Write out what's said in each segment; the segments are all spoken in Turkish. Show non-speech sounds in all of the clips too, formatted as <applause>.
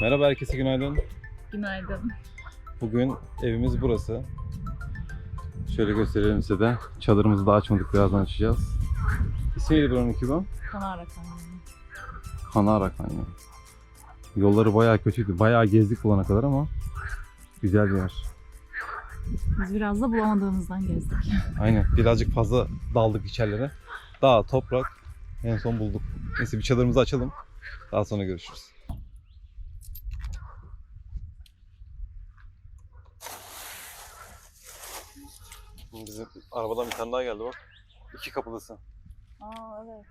Merhaba herkese günaydın. Günaydın. Bugün evimiz burası. Şöyle gösterelim size de. Çadırımızı da açmadık birazdan açacağız. İsmi neydi buranın Kübra? Kanara Kanyonu. Kanara Kanyonu. Yolları bayağı kötüydü. Bayağı gezdik bulana kadar ama güzel bir yer. Biz biraz da bulamadığımızdan gezdik. Aynen. Birazcık fazla daldık içerilere. Dağ, toprak. En son bulduk. Neyse bir çadırımızı açalım. Daha sonra görüşürüz. Bizim arabadan bir tane daha geldi bak. İki kapılısın. Aa evet.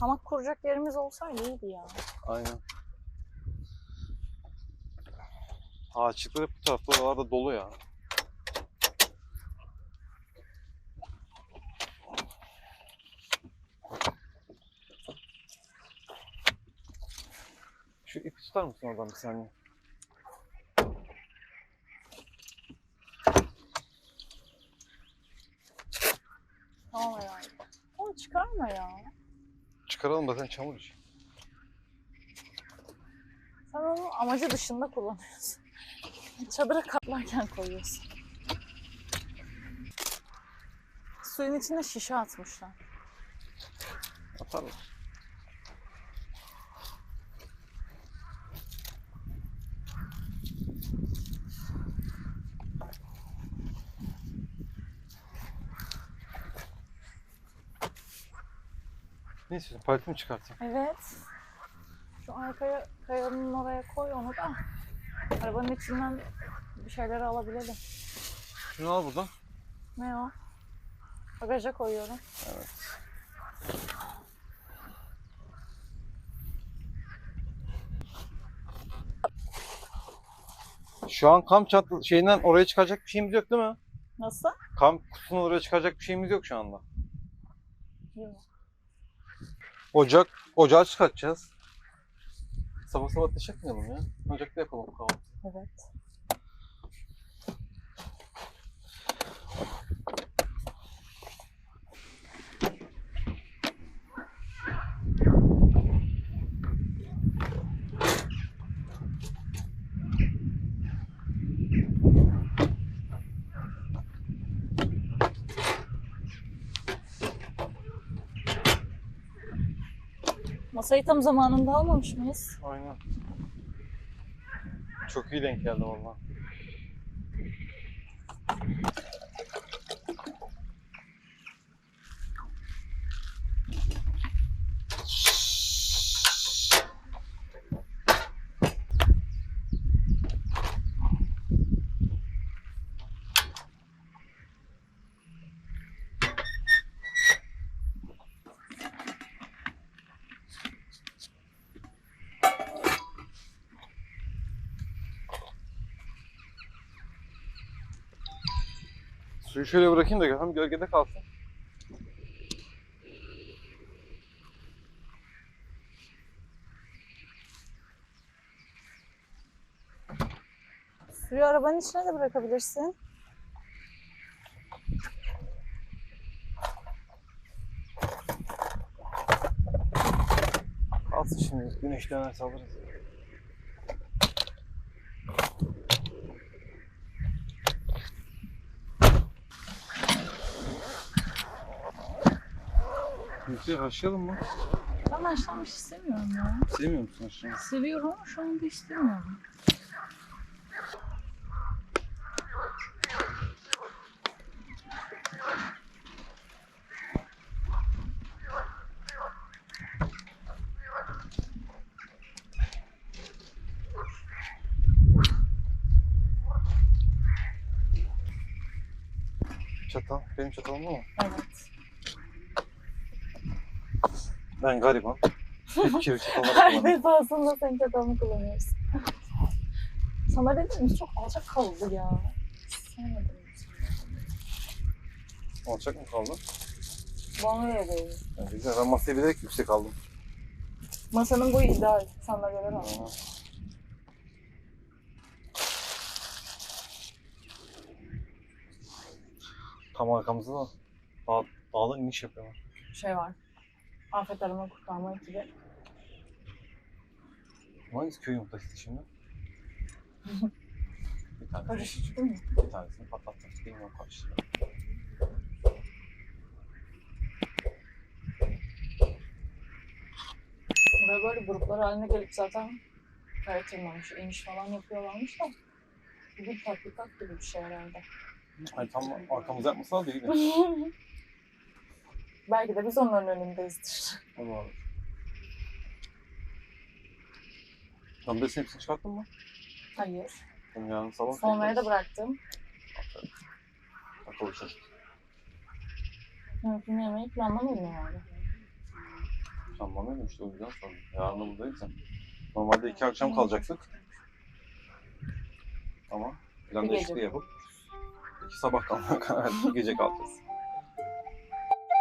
Hamak kuracak yerimiz olsaydı iyiydi ya. Aynen. Ağaçlıklar bu tarafta oralarda dolu ya. Şu ipi tutar mısın oradan bir saniye? Tamam herhalde. Onu çıkarma ya. Çıkaralım zaten çamur iş. Sen onu amacı dışında kullanıyorsun. Çadıra katlarken koyuyorsun. Suyun içine şişe atmışlar. Atarlar. Ne istiyorsun? Paleti mi çıkartayım? Evet. Şu arkaya kayanın oraya koy onu da. Arabanın içinden bir şeyleri alabilelim. Şunu al buradan. Ne o? Bagaja koyuyorum. Şu an kamp çantı şeyinden oraya çıkacak bir şeyimiz yok değil mi? Nasıl? Kamp kutusundan oraya çıkacak bir şeyimiz yok şu anda. Yok. Ocak, ocağı çıkartacağız. Sabah sabah ateş yakmayalım ya. Ocakta yapalım kahvaltı. Evet. Masayı tam zamanında almamış mıyız? Aynen. Çok iyi denk geldi valla. Suyu şöyle bırakayım da hem gölgede kalsın. Suyu arabanın içine de bırakabilirsin. Kalsın şimdi. Güneş dönerse alırız. Yüzüğü haşlayalım mı? Ben haşlanmış istemiyorum ya. Sevmiyor musun haşlamayı? Seviyorum ama şu anda istemiyorum. Çatal. Benim çatalım var mı? Evet. Ben gariban. Hiçbir şey olarak Her kullanıyorum. defasında sen çatalını kullanıyorsun. Sana dediğimiz çok alçak kaldı ya. Sevmedim. Alçak mı kaldı? Bana öyle değil. Yani güzel. Ben masaya bilerek yüksek aldım. Masanın boyu ideal. Sandalyeler al. Aa. Tam arkamızda da dağ, dağdan iniş yapıyorlar. Şey var. Afet arama kurtarma ekibi. Hangisi köy yumurtası şimdi? <laughs> bir tane. Karışık değil mi? Bir tanesini patlattım. Bilmiyorum lira. Buraya böyle gruplar haline gelip zaten kaya tırmanmış, iniş falan yapıyorlarmış da. Bu bir tatbikat gibi bir şey herhalde. Hani tam arkamıza yapmasa değil de. <laughs> Belki de biz onların önündeyizdir. Tam besin hepsini çıkarttın mı? Hayır. Tam yarın sabah. Sonraya da bıraktım. Akıllı çocuk. Mümkün yemeği planlamayın yani. Öyle işte o yüzden sordum. Yarın da buradayız ya. Normalde iki akşam kalacaktık. Ama plan Bir değişikliği gece. yapıp iki sabah kalmaya <laughs> karar verdik. Gece kalacağız.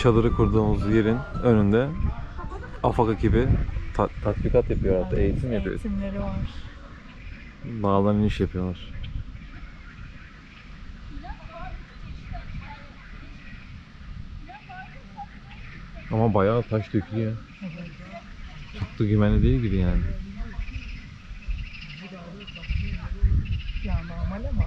çadırı kurduğumuz yerin önünde AFAK ekibi ta- tatbikat yapıyor hatta eğitim yapıyor. Eğitimleri var. Dağdan iniş yapıyorlar. Ama bayağı taş dökülüyor. Çok da güvenli değil gibi yani. Ya normal ama.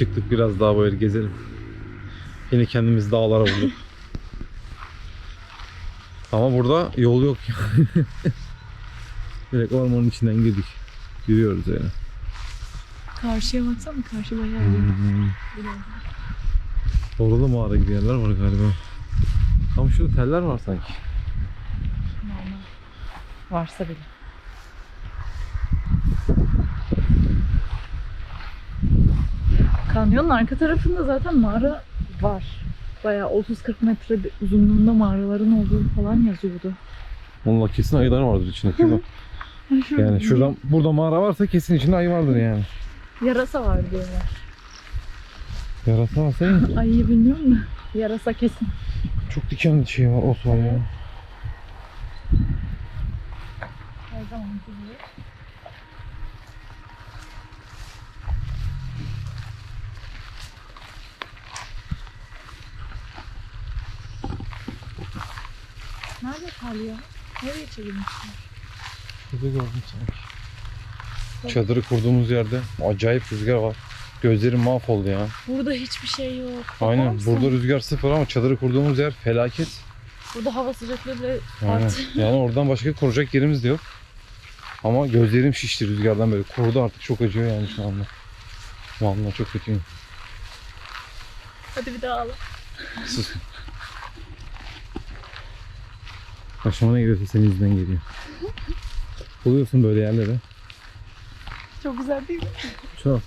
Çıktık biraz daha böyle gezelim. Yine kendimiz dağlara bulduk. Ama burada yol yok. <laughs> Direkt ormanın içinden girdik. Yürüyoruz yani. Karşıya baksana karşı bayağı Hmm. Orada da mağara gibi yerler var galiba. Ama şurada teller var sanki. Varsa bile. Kanyonun arka tarafında zaten mağara var. Bayağı 30-40 metre uzunluğunda mağaraların olduğu falan yazıyordu. Onunla kesin ayılar vardır içinde. mi? <laughs> yani şuradan burada mağara varsa kesin içinde ayı vardır yani. Yarasa var diyorlar. Yarasa varsa iyi. Ayıyı bilmiyorum da. Yarasa kesin. Çok diken şey var, ot var ya. Her zamanki gibi. Nerede kalıyor? Nereye çevirmişler? Şurada gördüm sanki. Çadırı kurduğumuz yerde acayip rüzgar var. Gözlerim mahvoldu ya. Burada hiçbir şey yok. Bakar Aynen. mısın? Burada rüzgar sıfır ama çadırı kurduğumuz yer felaket. Burada hava sıcaklığı bile arttı. <laughs> Yani oradan başka koruyacak yerimiz de yok. Ama gözlerim şişti rüzgardan böyle. Kurudu artık çok acıyor yani şu anda. Vallahi çok kötüyüm. Hadi bir daha al. Sus. Başıma ne geliyorsa senin yüzünden geliyor. Buluyorsun böyle yerlere. Çok güzel değil mi? Çok.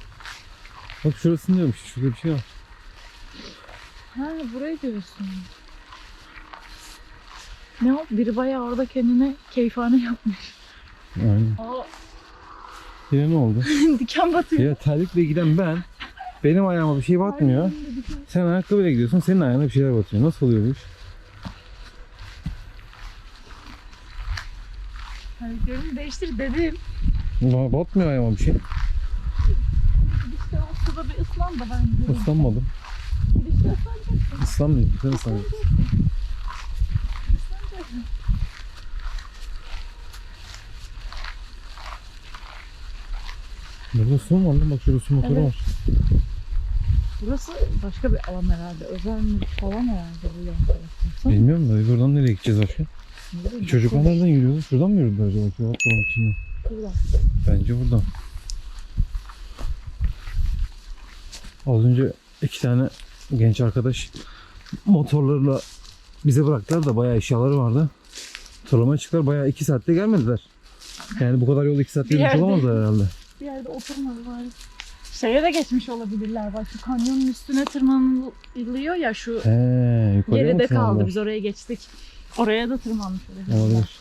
Bak şurası diyormuş. Şurada bir şey var. Ha burayı diyorsun. Ne o? Biri bayağı orada kendine keyfane yapmış. Aynen. Aa, Yine ne oldu? <laughs> diken batıyor. Ya terlikle giden ben. Benim ayağıma bir şey batmıyor. Diken- Sen ayakkabıyla gidiyorsun. Senin ayağına bir şeyler batıyor. Nasıl oluyor bu iş? Değiştir dedim. Ba- Batmıyor ayağıma bir şey. İşte o suda bir ıslan da ben giderim. Islanmadım. Gidişte ıslanacaksın. Islanmıyorum. Sen ıslanıyorsun. Islanacaksın. Burada su mu var lan? Bak şurada su motoru Evet. var. Burası başka bir alan herhalde. Özel mülk falan herhalde bu yan. Baksana. Bilmiyorum da buradan nereye gideceğiz başka? Ne bileyim, Çocuklar nereden yürüyordu? Şuradan mı yürüdüler acaba? Bunun içinde. Şuradan. Bence buradan. Az önce iki tane genç arkadaş motorlarla bize bıraktılar da bayağı eşyaları vardı. Turlamaya çıktılar. Bayağı iki saatte gelmediler. Yani bu kadar yol iki saatte Bir yürümüş yerde- olamazlar herhalde. Bir yerde oturmadı bari. Şeye de geçmiş olabilirler. Bak şu kanyonun üstüne tırmanılıyor ya şu He, yukarıya mı geride kaldı. tırmandılar? Biz oraya geçtik. Oraya da tırmanmış olabilirler. Olabilir.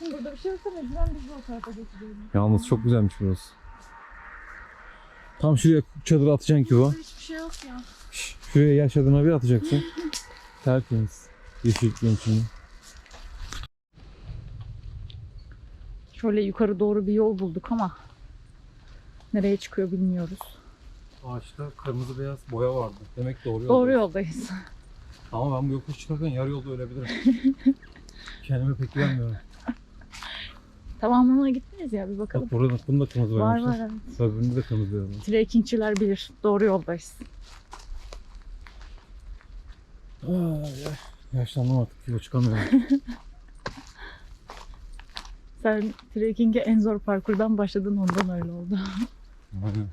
Burada bir şey yoksa mecburen biz de o tarafa geçeceğiz. Yalnız çok güzelmiş burası. Tam şuraya çadır atacaksın ki o. Burada hiçbir şey yok ya. Şuraya yer çadırına bir atacaksın. <laughs> Tertemiz. Yeşilliklerin içinde. Şöyle yukarı doğru bir yol bulduk ama nereye çıkıyor bilmiyoruz. Ağaçta kırmızı beyaz boya vardı. Demek doğru yol. Doğru yoldayız. Ama ben bu yokuş çıkarken yarı yolda ölebilirim. <laughs> Kendime pek güvenmiyorum. Tamamına gitmeyiz ya bir bakalım. Bak burada bunda kırmızı Var boyamışlar. var. evet. Öbüründe de kırmızı boyamış. Trekkingçiler bilir. Doğru yoldayız. Ay, ay. Yaşlandım artık kilo çıkamıyorum. <laughs> Sen trekking'e en zor parkurdan başladın ondan öyle oldu. Aynen.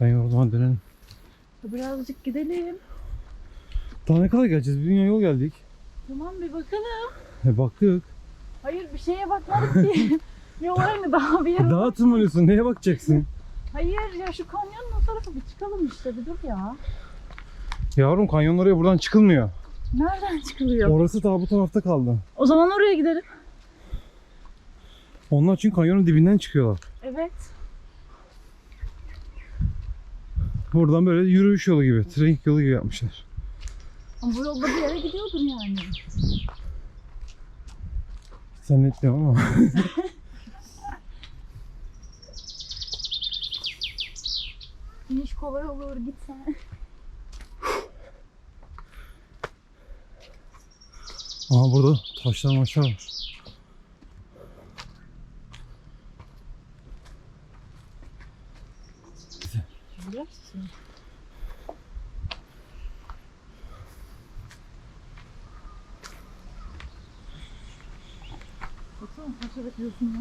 Ben yoruldum dönelim. Birazcık gidelim. Daha ne kadar geleceğiz? Bir dünya yol geldik. Tamam bir bakalım. E baktık. Hayır bir şeye bakmadık ki. <laughs> Yol aynı daha bir yere. Daha tırmanıyorsun. Neye bakacaksın? Hayır ya şu kanyonun o tarafa bir çıkalım işte bir dur ya. Yavrum kanyon oraya buradan çıkılmıyor. Nereden çıkılıyor? Orası daha bu tarafta kaldı. O zaman oraya gidelim. Onlar için kanyonun dibinden çıkıyorlar. Evet. Buradan böyle yürüyüş yolu gibi, trekking yolu gibi yapmışlar. Ama bu yolda bir yere gidiyordun yani. Zannetmiyorum ama. <laughs> İniş kolay olur gitsen. Aha burada taşlar maçlar var. Bilirsin. Baksana taşa bekliyorsun ya.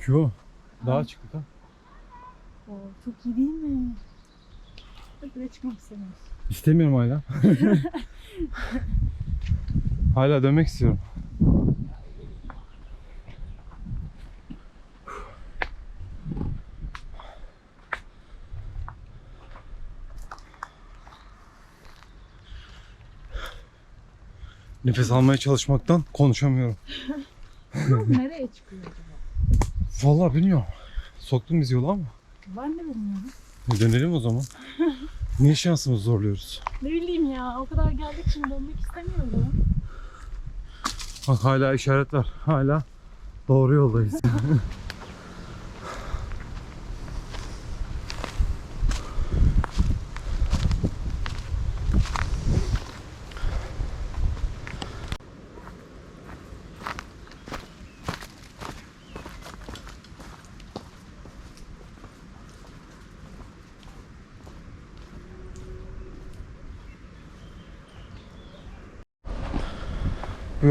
Küvo. Dağa çıktık ha. Oo, çok iyi değil mi? Hadi buraya çıkmak istemiyoruz. İstemiyorum hala. <laughs> hala dönmek istiyorum. Nefes almaya çalışmaktan konuşamıyorum. Nereye çıkıyor acaba? Vallahi bilmiyorum. Soktun bizi yola ama. Ben de bilmiyorum. E, Dönelim o zaman. Niye şansımızı zorluyoruz? Ne bileyim ya o kadar geldik şimdi dönmek istemiyorum. Bak hala işaret var. Hala doğru yoldayız. <laughs>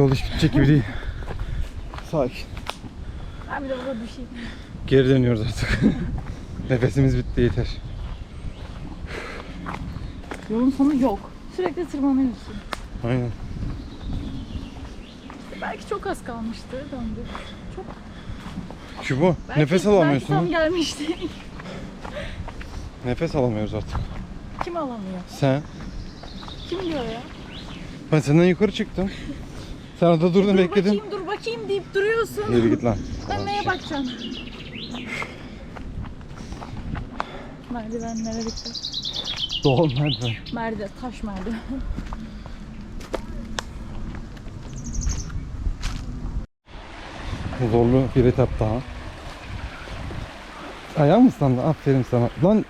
yol hiç bitecek gibi değil. Sakin. Bir de burada düşeyim. Geri dönüyoruz artık. <laughs> Nefesimiz bitti yeter. Yolun sonu yok. Sürekli tırmanıyorsun. Aynen. Belki çok az kalmıştı döndük. Çok. Şu bu. Belki, Nefes Belki tam alamıyorsun. gelmişti. Nefes alamıyoruz artık. Kim alamıyor? Sen. Kim diyor ya? Ben senden yukarı çıktım. Sen orada durdun dur bekledin. bakayım dur bakayım deyip duruyorsun. Yürü git lan. Ben neye bakacağım? Merdivenlere dikkat. Doğal merdiven. Merdiven, taş merdiven. Zorlu bir etap daha. Ayağın mı ıslandı? Aferin sana. Lan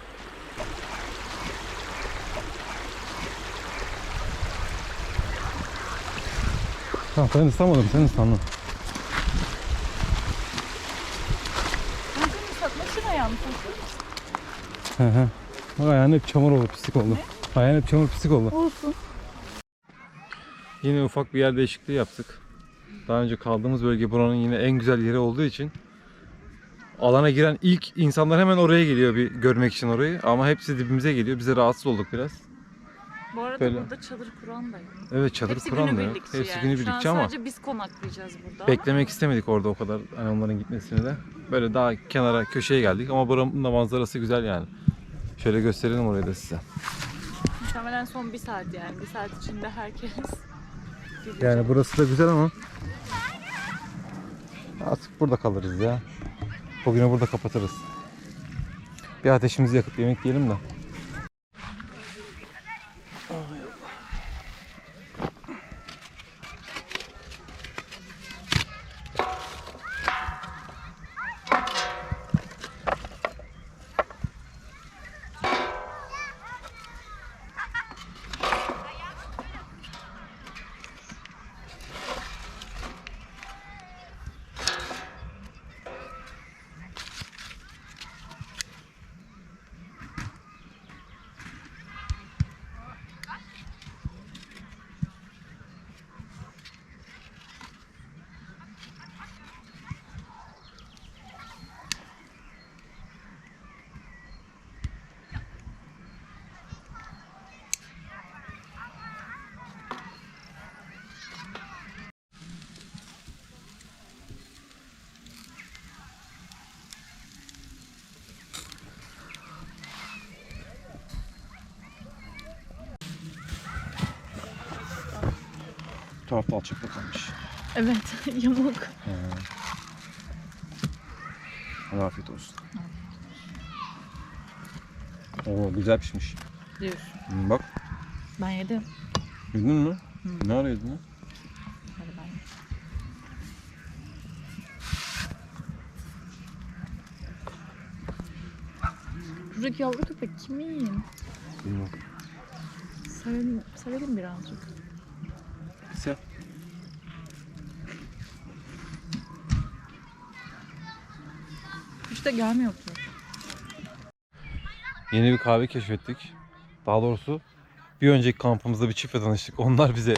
Tamam ben ıslamadım sen ıslandın. Ben seni ıslatmak için ayağımı taşıyorum. Hı hı. Bak ayağın hep çamur oldu pislik oldu. Ayağın hep çamur pislik oldu. Olsun. Yine ufak bir yer değişikliği yaptık. Daha önce kaldığımız bölge buranın yine en güzel yeri olduğu için alana giren ilk insanlar hemen oraya geliyor bir görmek için orayı ama hepsi dibimize geliyor. Bize rahatsız olduk biraz. Bu arada Böyle. burada çadır kuran da yok. Evet çadır Hepsi kuran da yok. günübirlikçi Hepsi yani. günübirlikçi Şu an ama sadece biz konaklayacağız burada. beklemek istemedik orada o kadar hani onların gitmesini de. Böyle daha kenara köşeye geldik ama buranın da manzarası güzel yani. Şöyle gösterelim orayı da size. Ama muhtemelen son bir saat yani. Bir saat içinde herkes <laughs> gelecek. Yani burası da güzel ama artık burada kalırız ya. Bugünü burada kapatırız. Bir ateşimizi yakıp yemek yiyelim de. Tarafta alçakta kalmış. Evet <laughs> yamuk. Hadi afiyet olsun. Oo güzel pişmiş. Diyorsun. Hmm, Bak Ben yedim. yedin mi? Ne ara yedin lan? Hadi ben yedim. Buradaki yavru köpek kimin? Bilmiyorum. Sevelim, sevelim birazcık. De gelmiyor ki. Yeni bir kahve keşfettik. Daha doğrusu bir önceki kampımızda bir çiftle tanıştık. Onlar bize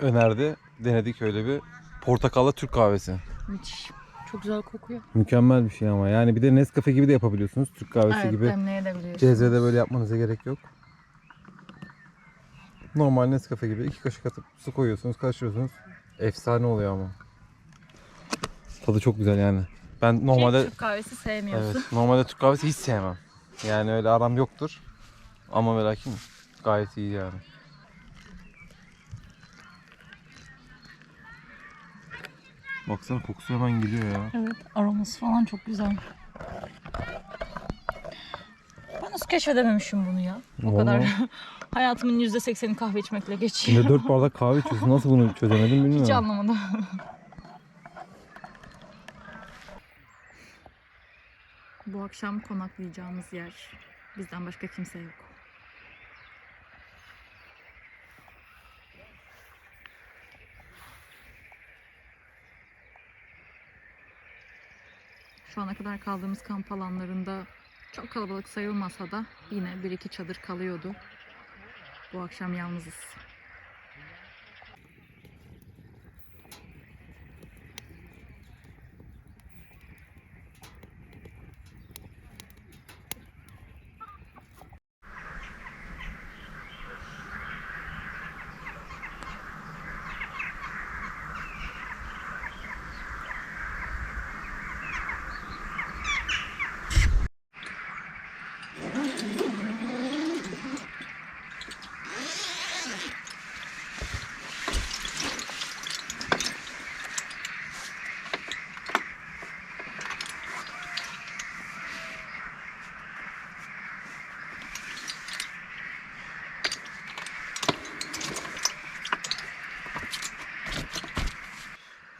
önerdi. Denedik öyle bir portakallı Türk kahvesi. Müthiş. Çok güzel kokuyor. Mükemmel bir şey ama. Yani bir de Nescafe gibi de yapabiliyorsunuz. Türk kahvesi evet, gibi. demleyebiliyorsun. Cezvede böyle yapmanıza gerek yok. Normal Nescafe gibi iki kaşık atıp su koyuyorsunuz, karıştırıyorsunuz. Efsane oluyor ama. Tadı çok güzel yani. Ben normalde Türk kahvesi sevmiyorsun. evet, normalde Türk kahvesi hiç sevmem. Yani öyle aram yoktur. Ama ve lakin gayet iyi yani. Baksana kokusu hemen geliyor ya. Evet, aroması falan çok güzel. Ben nasıl keşfedememişim bunu ya? O kadar Vallahi. <laughs> hayatımın %80'i kahve içmekle geçiyor. Şimdi 4 bardak kahve içiyorsun. Nasıl bunu çözemedim <laughs> bilmiyorum. Hiç anlamadım. <laughs> Bu akşam konaklayacağımız yer. Bizden başka kimse yok. Şu ana kadar kaldığımız kamp alanlarında çok kalabalık sayılmasa da yine bir iki çadır kalıyordu. Bu akşam yalnızız.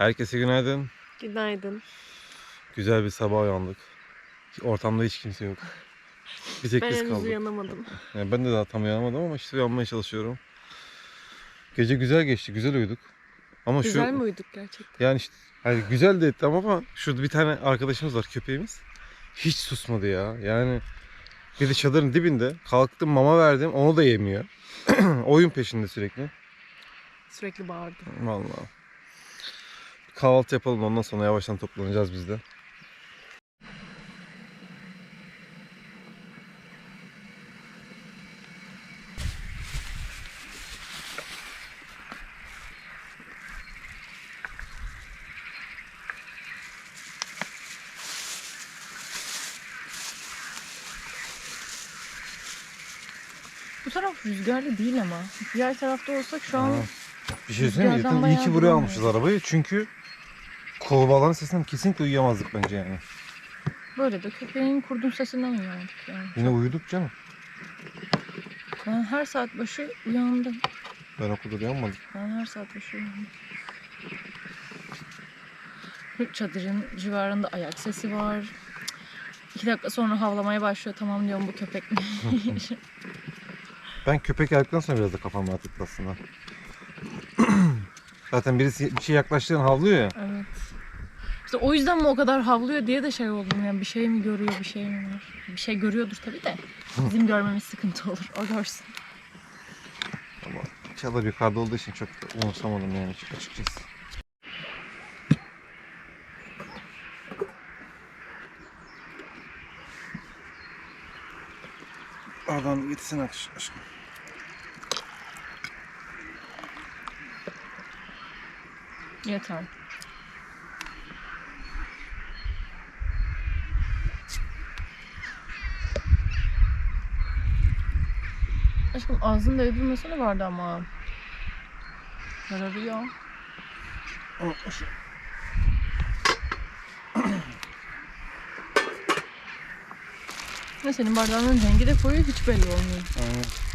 Herkese günaydın. Günaydın. Güzel bir sabah uyandık. Ortamda hiç kimse yok. Bir tek Ben biz kaldık. uyanamadım. Yani ben de daha tam uyanamadım ama işte uyanmaya çalışıyorum. Gece güzel geçti, güzel uyuduk. Ama Güzel şu mi uyuduk gerçekten? yani işte hani güzel de etti ama şurada bir tane arkadaşımız var köpeğimiz. Hiç susmadı ya. Yani bir de çadırın dibinde kalktım mama verdim onu da yemiyor. <clears throat> Oyun peşinde sürekli. Sürekli bağırdı. Vallahi. Kahvaltı yapalım ondan sonra yavaştan toplanacağız biz de. Bu taraf rüzgarlı değil ama. Diğer tarafta olsak şu an Ha. Bir şey söyleyeyim mi? Rüzgardan Zaten iyi bayağı ki buraya almışız arabayı çünkü kovalaların sesinden kesinlikle uyuyamazdık bence yani. böyle de köpeğin kurdun sesinden uyandık yani. Yine uyuduk canım. Ben her saat başı uyandım. Ben o kadar uyanmadım. Ben her saat başı uyandım. Çadırın civarında ayak sesi var. İki dakika sonra havlamaya başlıyor. Tamam diyorum bu köpek mi? <laughs> Ben köpek geldikten sonra biraz da kafam rahat etti aslında. <clears throat> Zaten birisi bir şey yaklaştığında havlıyor ya. evet. İşte o yüzden mi o kadar havlıyor diye de şey oldum. Yani bir şey mi görüyor, bir şey mi var? Bir şey görüyordur tabii de. Bizim görmemiz sıkıntı olur. O görsün. Ama çadır yukarıda olduğu için çok da umursamadım yani açıkçası. Oradan gitsin aç aşkım. Yeter. Aşkım ağzını değdirmesene vardı ama. Kararıyor. Ve senin bardağının rengi de koyu hiç belli olmuyor. Aynen.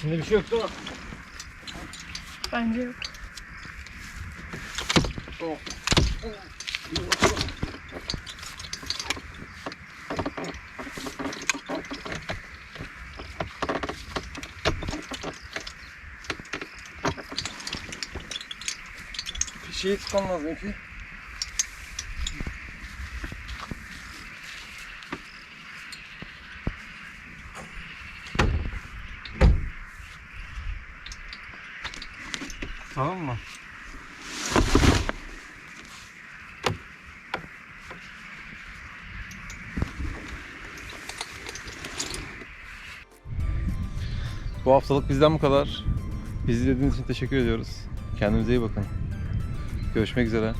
İçinde bir şey yok değil mi? Bence yok. Bir şey tutmam lazım ki. Tamam mı? Bu haftalık bizden bu kadar. Bizi izlediğiniz için teşekkür ediyoruz. Kendinize iyi bakın. Görüşmek üzere.